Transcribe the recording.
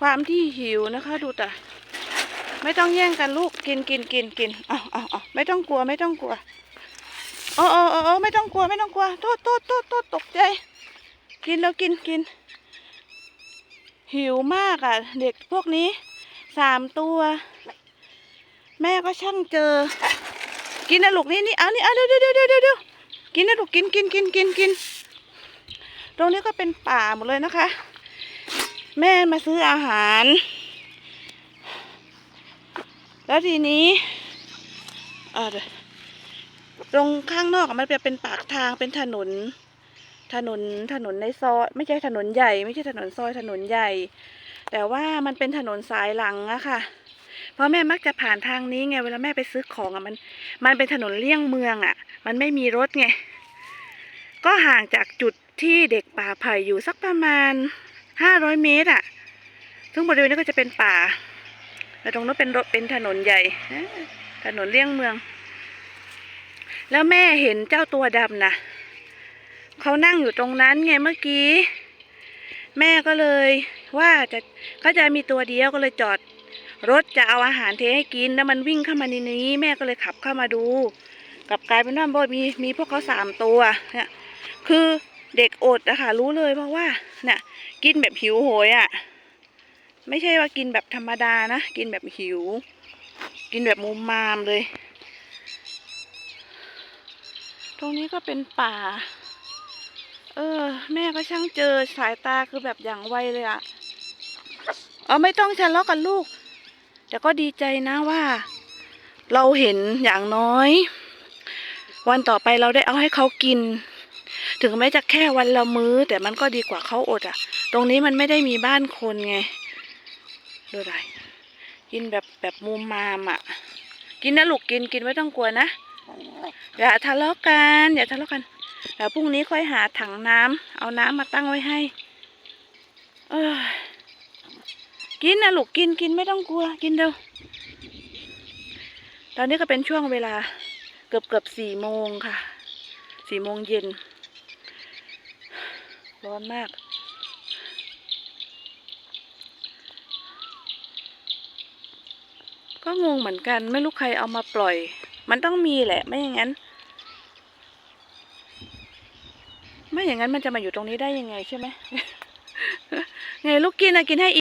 ความที่หิวนะคะ ดูแต่ไม่ต้องแย่งกันลูกกินกินกินกินเอาเอาเอาไม่ต้องกลัวไม่ต้องกลัวโอ้โอ้โอ้ไม่ต้องกลัวไม่ต้องกลัวโทษโทษโทษโทษตกใจ กินแล้วกินกิน หิวมากอะ เด็กพวกนี้สามตัว แม่ก็ช่างเจอ กินนะลูกนี่นี่เอานี่เอาเดี๋ยวเดี๋ยวเดี๋ยวเดี๋ยวกินนะลูกกินกินกินกินกินตรงนี้ก็เป็นป่าหมดเลยนะคะ แม่มาซื้ออาหาร แล้วทีนี้เออตรงข้างนอกมันจะเป็นปากทางเป็นถนน ถนนถนนในซอยไม่ใช่ถนนใหญ่ ไม่ใช่ถนนซอยถนนใหญ่ แต่ว่ามันเป็นถนนสายหลังอะค่ะ เพราะแม่มักจะผ่านทางนี้ไงเวลาแม่ไปซื้อของอะมัน มันเป็นถนนเลี่ยงเมืองอะมันไม่มีรถไงก็ห่างจากจุดที่เด็กป่าไผ่อยู่สักประมาณ ห้าร้อยเมตรอะซึ่งบริเวณนี้ก็จะเป็นป่าแต่ตรงนู้นเป็นรถเป็นถนนใหญ่ ถนนเลี่ยงเมือง แล้วแม่เห็นเจ้าตัวดำนะเขานั่งอยู่ตรงนั้นไงเมื่อกี้ แม่ก็เลยว่าจะเขาจะมีตัวเดียวก็เลยจอด รถจะเอาอาหารเทให้กิน แล้วมันวิ่งเข้ามาในนี้ แม่ก็เลยขับเข้ามาดู กลับกลายเป็นว่าบอยมีมีพวกเขาสามตัวเนี่ยคือ เด็กอดอะคะ รู้เลยเพราะว่าเนี่ยกินแบบหิวโหยอะไม่ใช่ว่ากินแบบธรรมดานะ กินแบบหิว กินแบบมุมมามเลย ตรงนี้ก็เป็นป่า เออ แม่ก็ช่างเจอสายตาคือแบบอย่างไวเลยอะเอาไม่ต้องทะเลาะกันลูก แต่ก็ดีใจนะว่า เราเห็นอย่างน้อย วันต่อไปเราได้เอาให้เขากิน ถึงแม้จะแค่วันละมื้อ แต่มันก็ดีกว่าเขาอดอะ ตรงนี้มันไม่ได้มีบ้านคนไง ดูไรกินแบบแบบมุมมามอะ กินนะลูกกินกินไม่ต้องกลัวนะ อย่าทะเลาะกัน อย่าทะเลาะกันเดี๋ยวพรุ่งนี้ค่อยหาถังน้ำเอาน้ำมาตั้งไว้ให้ เออกินนะลูกกินกินไม่ต้องกลัว กินเร็วตอนนี้ก็เป็นช่วงเวลาเกือบเกือบสี่โมงค่ะ สี่โมงเย็น ร้อนมาก ก็งงเหมือนกันไม่รู้ใครเอามาปล่อย มันต้องมีแหละ ไม่อย่างนั้น ไม่อย่างนั้นมันจะมาอยู่ตรงนี้ได้ยังไงใช่ไหม ไงลูกกินอะกินให้